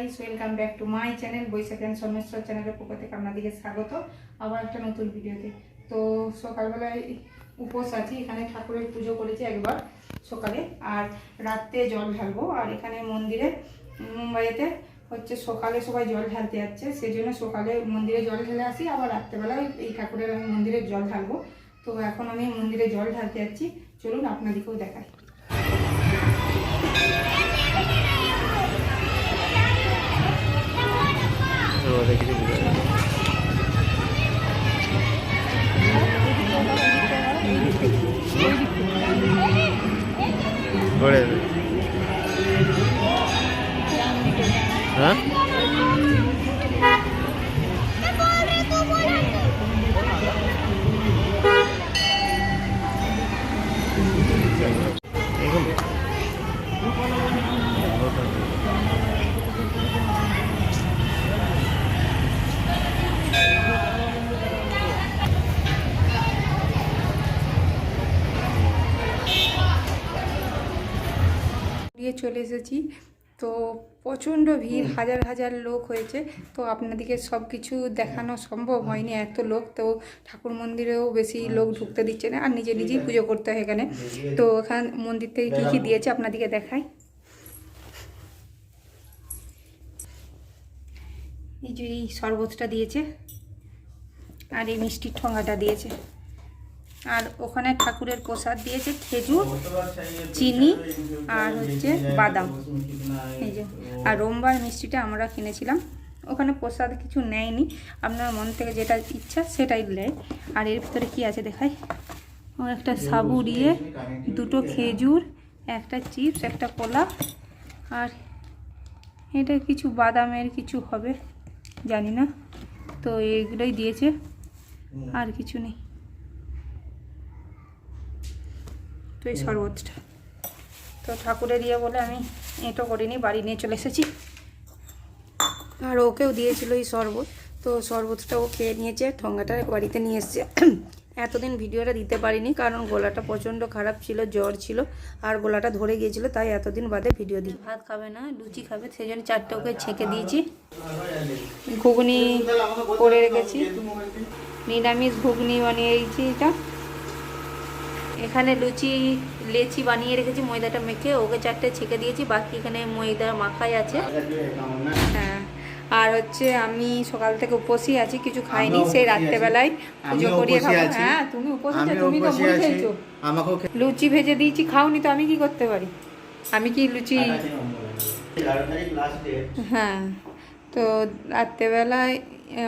Guys welcome back to my channel Baishakh and Someshwar চ্যানেলের পক্ষ থেকে আপনাদেরকে স্বাগত। আবার একটা নতুন ভিডিওতে। তো সকালবেলায় উপোস আছি, এখানে ঠাকুরের পুজো করেছি একবার সকালে, আর রাত্রে জল ঢালবো। আর এখানে মন্দিরে, মুম্বাইতে হচ্ছে সকালে সবাই জল ঢালতে যাচ্ছে সেই জন্য সকালে মন্দিরে জল ঢেলে আসি, আবার রাত্রেবেলায় এই ঠাকুরের আমি মন্দিরে জল ঢালবো। তো এখন আমি মন্দিরে জল ঢালতে যাচ্ছি, চলুন আপনাদেরকেও দেখাই। 들어가서 기대해보자 그래. দিয়ে চলে এসেছি। তো প্রচণ্ড ভিড় হাজার হাজার লোক হয়েছে। তো আপনাদেরকে সব কিছু দেখানো সম্ভব হয়নি এত লোক। তো ঠাকুর মন্দিরেও বেশি লোক ঢুকতে দিচ্ছে না আর নিজে নিজেই পুজো করতে হয় এখানে। তো এখান মন্দির থেকে কী কী দিয়েছে আপনাদেরকে দেখাই। এই যে এই শরবতটা দিয়েছে আর এই মিষ্টির ঠোঙাটা দিয়েছে। আর ওখানে ঠাকুরের প্রসাদ দিয়েছে খেজুর, চিনি আর হচ্ছে বাদাম। এই যে, আর রোমবার মিষ্টিটা আমরা কিনেছিলাম। ওখানে প্রসাদ কিছু নেয়নি। আপনার মন থেকে যেটা ইচ্ছা সেটাই নেয়। আর এর ভিতরে কি আছে দেখাই? ও একটা সাবু দিয়ে দুটো খেজুর, একটা চিপস, একটা কলা আর এটা কিছু বাদামের কিছু হবে, জানি না। তো এইগুলোই দিয়েছে। আর কিছু নেই। তো এই শরবতটা তো ঠাকুরের ইয়ে বলে আমি এঁটো করিনি বাড়ি নিয়ে চলে এসেছি। আর ওকেও দিয়েছিল এই শরবত। তো শরবতটা ও খেয়ে নিয়েছে ঠোঙ্গাটা বাড়িতে নিয়ে এসছে। এতদিন ভিডিওটা দিতে পারিনি কারণ গলাটা প্রচণ্ড খারাপ ছিল জ্বর ছিল আর গলাটা ধরে গিয়েছিল তাই এতদিন বাদে ভিডিও দিই। ভাত খাবে না লুচি খাবে সেই জন্য চারটে ওকে ছেঁকে দিয়েছি। ঘুগনি করে রেখেছি। নিরামিষ ঘুগনি বানিয়েছি এটা। এখানে লুচি লেচি বানিয়ে রেখেছি ময়দাটা মেখে ওকে চারটে ছেঁকে দিয়েছি বাকি এখানে ময়দা মাখাই আছে। হ্যাঁ আর হচ্ছে আমি সকাল থেকে উপসী আছি কিছু খাইনি সেই রাত্রেবেলায় পুজো করিয়ে খাব। হ্যাঁ তুমি উপোসী আছো, তুমি তো আছি। খেয়েছো লুচি ভেজে দিয়েছি খাওনি তো আমি কি করতে পারি? আমি কি লুচি হ্যাঁ তো রাত্রেবেলায়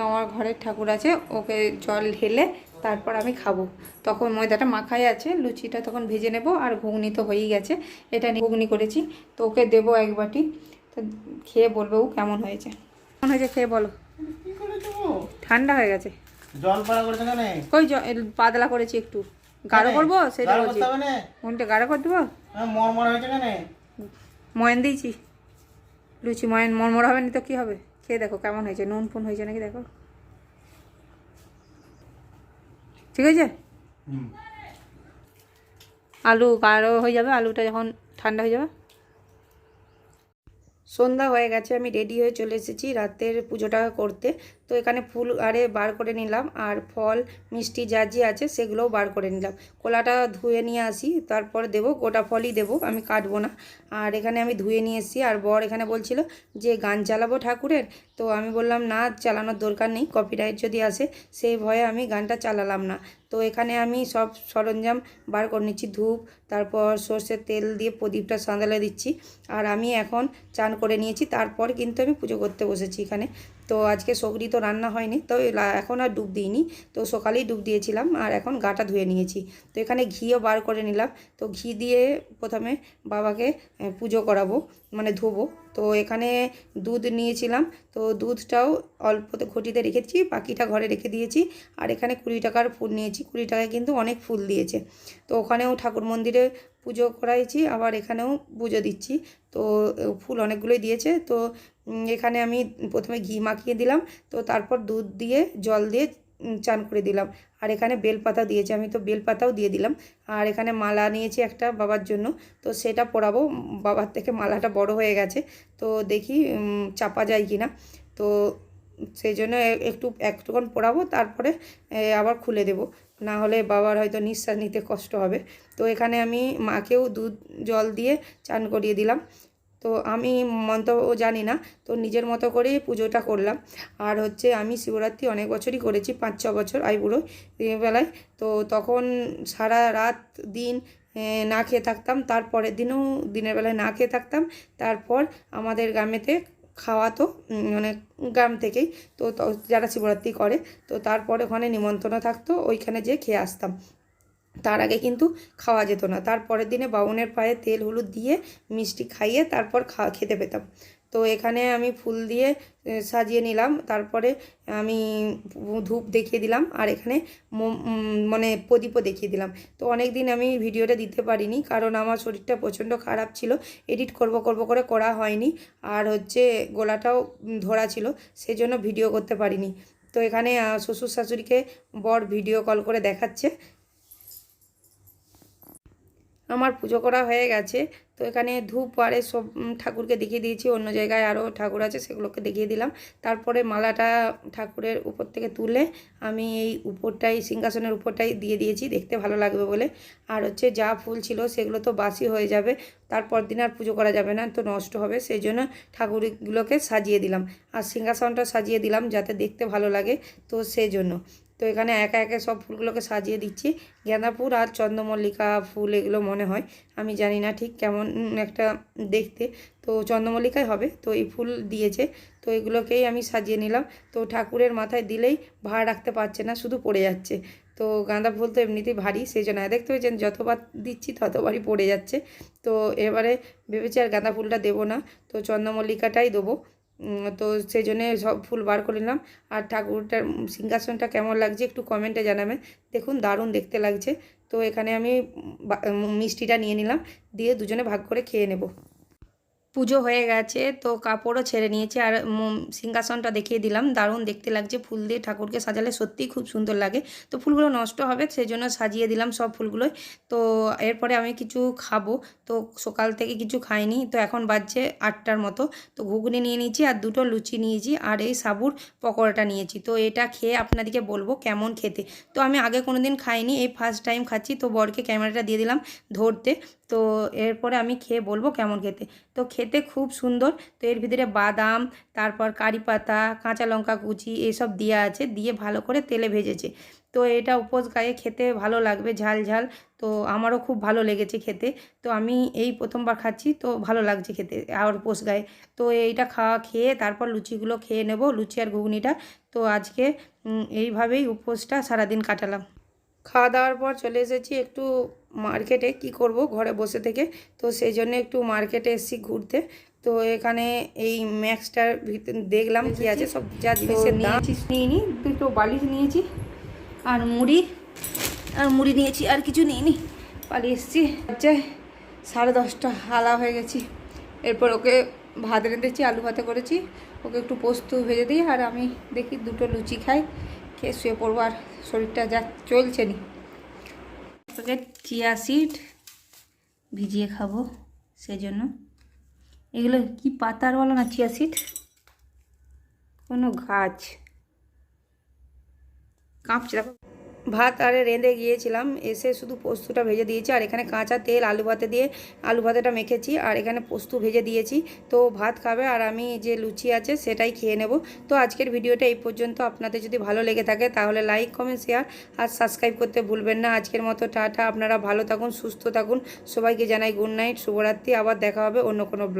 আমার ঘরের ঠাকুর আছে ওকে জল ঢেলে তারপর আমি খাব। তখন ময়দাটা মাখাই আছে লুচিটা তখন ভেজে নেব আর ঘুগনি তো হয়েই গেছে। এটা নিয়ে ঘুগনি করেছি তো ওকে দেবো এক বাটি। তো খেয়ে বলব ও কেমন হয়েছে। কেমন হয়েছে খেয়ে বলো। ঠান্ডা হয়ে গেছে। কই পাতলা করেছি একটু। গাঢ় করব? সেটা বলছি। গাঢ় করে দেবো? হ্যাঁ, ময়ন দিয়েছি। লুচি ময়ন মরমর হবে না তো কী হবে? খেয়ে দেখো কেমন হয়েছে। নুন ফুন হয়েছে নাকি দেখো। ঠিক আছে? আলু গাঢ় হয়ে যাবে আলুটা যখন ঠান্ডা হয়ে যাবে। সন্ধ্যা হয়ে গেছে, আমি রেডি হয়ে চলে এসেছি রাতের পুজোটা করতে। তো এখানে ফুল আরে বার করে নিলাম আর ফল, মিষ্টি যা যে আছে সেগুলোও বার করে নিলাম। কলাটা ধুয়ে নিয়ে আসি, তারপর দেবো, গোটা ফলই দেবো, আমি কাটবো না। আর এখানে আমি ধুয়ে নিয়ে এসেছি, আর বর এখানে বলছিল যে গান চালাবো ঠাকুরের। তো আমি বললাম, না, চালানোর দরকার নেই কপিরাইট যদি আসে, সেই ভয়ে আমি গানটা চালালাম না। তো এখানে আমি সব সরঞ্জাম বার করে নিচ্ছি, ধূপ, তারপর সর্ষের তেল দিয়ে প্রদীপটা সাঁদালে দিচ্ছি। আর আমি এখন চান করে নিয়েছি, তারপর কিন্তু আমি পুজো করতে বসেছি এখানে। তো আজকে সবরি তো রান্না হয়নি, তো এখন আর ডুব দিইনি। তো সকালেই ডুব দিয়েছিলাম আর এখন গাটা ধুয়ে নিয়েছি। তো এখানে ঘিও বার করে নিলাম। তো ঘি দিয়ে প্রথমে বাবাকে পুজো করাবো মানে ধোবো। তো এখানে দুধ নিয়েছিলাম। তো দুধটাও অল্পতে ঘটিতে রেখেছি, বাকিটা ঘরে রেখে দিয়েছি। আর এখানে কুড়ি টাকার ফুল নিয়েছি। কুড়ি টাকায় কিন্তু অনেক ফুল দিয়েছে। তো ওখানেও ঠাকুর মন্দিরে পুজো করাইছি, আবার এখানেও পুজো দিচ্ছি। তো ফুল অনেকগুলোই দিয়েছে। তো এখানে আমি প্রথমে ঘি মাখিয়ে দিলাম। তো, তারপর দুধ দিয়ে, জল দিয়ে চান করে দিলাম। আর এখানে বেলপাতা দিয়েছে, আমি তো বেলপাতাও দিয়ে দিলাম। আর এখানে মালা নিয়েছি একটা বাবার জন্য। তো, সেটা পরাবো। বাবার থেকে মালাটা বড় হয়ে গেছে। তো, দেখি চাপা যায় কি না তো, সেই জন্য একটু, একটুক্ষণ পরাবো। তারপরে আবার খুলে দেব। না হলে বাবার হয়তো নিঃশ্বাস নিতে কষ্ট হবে। তো এখানে আমি মাকেও দুধ, জল দিয়ে চান করিয়ে দিলাম। তো আমি মন্তব্য জানি না, তো নিজের মতো করেই পুজোটা করলাম। আর হচ্ছে আমি শিবরাত্রি অনেক বছরই করেছি, পাঁচ, ছ বছর আইবুড়ো বেলায়। তো তখন সারা রাত দিন না খেয়ে থাকতাম। তারপরের দিনও দিনের বেলায় না খেয়ে থাকতাম। তারপর আমাদের গ্রামেতে খাওয়াতো মানে গ্রাম থেকেই। তো যারা শিবরাত্রি করে, তো তারপরে ওখানে নিমন্ত্রণ থাকতো, ওইখানে যেয়ে খেয়ে আসতাম। তার আগে কিন্তু খাওয়া যেত না। তারপরের দিনে বাউনের পায়ে তেল, হলুদ দিয়ে মিষ্টি খাইয়ে তারপর খেতে পেতাম। তো এখানে আমি ফুল দিয়ে সাজিয়ে নিলাম। তারপরে আমি ধূপ দেখিয়ে দিলাম আর এখানে মানে প্রদীপও দেখিয়ে দিলাম। তো অনেক দিন আমি ভিডিওটা দিতে পারিনি কারণ আমার শরীরটা প্রচণ্ড খারাপ ছিল। এডিট করব করব করে করা হয়নি। আর হচ্ছে গলাটাও ধরা ছিল সেজন্য ভিডিও করতে পারিনি। তো এখানে শ্বশুর শাশুড়িকে বর ভিডিও কল করে দেখাচ্ছে। আমার পুজো করা হয়ে গেছে। তো এখানে ধূপ পাড়ে সব ঠাকুরকে দেখিয়ে দিয়েছি, অন্য জায়গায় আরও ঠাকুর আছে, সেগুলোকে দেখিয়ে দিলাম। তারপরে মালাটা ঠাকুরের উপর থেকে তুলে আমি এই উপরটাই, সিংহাসনের উপরটাই দিয়ে দিয়েছি, দেখতে ভালো লাগবে বলে। আর হচ্ছে যা ফুল ছিল সেগুলো তো বাসি হয়ে যাবে, তারপর দিন আর পুজো করা যাবে না, তো নষ্ট হবে সেই জন্য ঠাকুরগুলোকে সাজিয়ে দিলাম। আর সিংহাসনটা সাজিয়ে দিলাম যাতে দেখতে ভালো লাগে, তো সেই জন্য তো এখানে একা একে সব ফুলগুলোকে সাজিয়ে দিচ্ছি। গাঁদা ফুল আর চন্দ্রমল্লিকা ফুল এগুলো মনে হয়। আমি জানি না ঠিক কেমন একটা দেখতে। তো চন্দ্রমল্লিকাই হবে। তো এই ফুল দিয়েছে। তো এগুলোকেই আমি সাজিয়ে নিলাম। তো ঠাকুরের মাথায় দিলেই ভার রাখতে পারছে না, শুধু পড়ে যাচ্ছে। তো গাঁদা ফুল তো এমনিতেই ভারী, সেই জন্য দেখতে পেয়েছেন যতবার দিচ্ছি ততবারই পড়ে যাচ্ছে। তো এবারে ভেবেছি আর গাঁদা ফুলটা দেবো না। তো চন্দ্রমল্লিকাটাই দেবো। তো সেই জন্যে সব ফুল বার করে নিলাম। আর ঠাকুরটার সিংহাসনটা কেমন লাগছে একটু কমেন্টে জানাবেন। দেখুন, দারুণ দেখতে লাগছে। তো এখানে আমি মিষ্টিটা নিয়ে নিলাম। দিয়ে দুজনে ভাগ করে খেয়ে নেব। পুজো হয়ে গেছে, তো কাপড়ও ছেড়ে নিয়েছে। আর সিংহাসনটা দেখিয়ে দিলাম। দারুণ দেখতে লাগছে। ফুল দিয়ে ঠাকুরকে সাজালে সত্যিই খুব সুন্দর লাগে। তো ফুলগুলো নষ্ট হবে সেই জন্য সাজিয়ে দিলাম সব ফুলগুলোই। তো এরপরে আমি কিছু খাব। তো সকাল থেকে কিছু খাইনি। তো এখন বাজছে আটটার মতো। তো ঘুগনি নিয়ে নিয়েছি আর দুটো লুচি নিয়েছি। আর এই সাবুর পকোড়াটা নিয়েছি। তো এটা খেয়ে আপনাদেরকে বলব কেমন খেতে। তো আমি আগে কোনো দিন খাইনি। এই ফার্স্ট টাইম খাচ্ছি। তো বরকে ক্যামেরাটা দিয়ে দিলাম ধরতে। তো এরপরে আমি খেয়ে বলব কেমন খেতে। তো খেতে খুব সুন্দর। তো এর ভিতরে বাদাম, তারপর কারি পাতা, কাঁচা লঙ্কা কুচি এসব দেওয়া আছে, দিয়ে ভালো করে তেলে ভেজেছে। তো এটা উপোস গায়ে খেতে ভালো লাগবে, ঝাল ঝাল। তো আমারও খুব ভালো লেগেছে খেতে। তো আমি এই প্রথমবার খাচ্ছি, তো ভালো লাগছে খেতে আর উপোস গায়ে। তো এইটা খাওয়া খেয়ে তারপর লুচিগুলো খেয়ে নেব, লুচি আর ঘুগনিটা। তো আজকে এইভাবেই উপোসটা সারাদিন কাটালাম। খাওয়া দাওয়ার পর চলে এসেছি একটু মার্কেটে কি করব ঘরে বসে থেকে। তো সেই জন্য একটু মার্কেটে এসেছি ঘুরতে। তো এখানে এই ম্যাক্সটার ভিতরে দেখলাম কি আছে সব যা জিনিসের নিয়ে দুটো বালিশ নিয়েছি আর মুড়ি আর মুড়ি নিয়েছি আর কিছু নিইনি। পালিয়ে এসেছি হচ্ছে সাড়ে দশটা হালা হয়ে গেছি। এরপর ওকে ভাত রেঁধেছি আলু ভাতে করেছি। ওকে একটু পোস্ত ভেজে দিই আর আমি দেখি দুটো লুচি খাই। খেয়ে শুয়ে পড়ব আর শরীরটা যা চলছে নি। তোকে চিয়া সিড ভিজিয়ে খাব সেই জন্য এগুলো কি পাতার বলো না চিয়া সিড? কোনো গাছ। কাঁপছে দেখো। ভাত আরে রেঁধে গিয়েছিলাম, এসে শুধু পোস্তটা ভেজে দিয়েছি, আর এখানে কাঁচা তেল, আলু ভাতে দিয়ে আলু ভাতেটা মেখেছি, আর এখানে পোস্ত ভেজে দিয়েছি। তো ভাত খাবে আর আমি যে লুচি আছে সেটাই খেয়ে নেব। তো আজকের ভিডিওটা এই পর্যন্ত, আপনাদের যদি ভালো লেগে থাকে তাহলে লাইক, কমেন্ট, শেয়ার আর সাবস্ক্রাইব করতে ভুলবেন না। আজকের মতো টাটা, আপনারা ভালো থাকুন, সুস্থ থাকুন, সবাইকে জানাই গুড নাইট, শুভরাত্রি, আবার দেখা হবে অন্য কোনো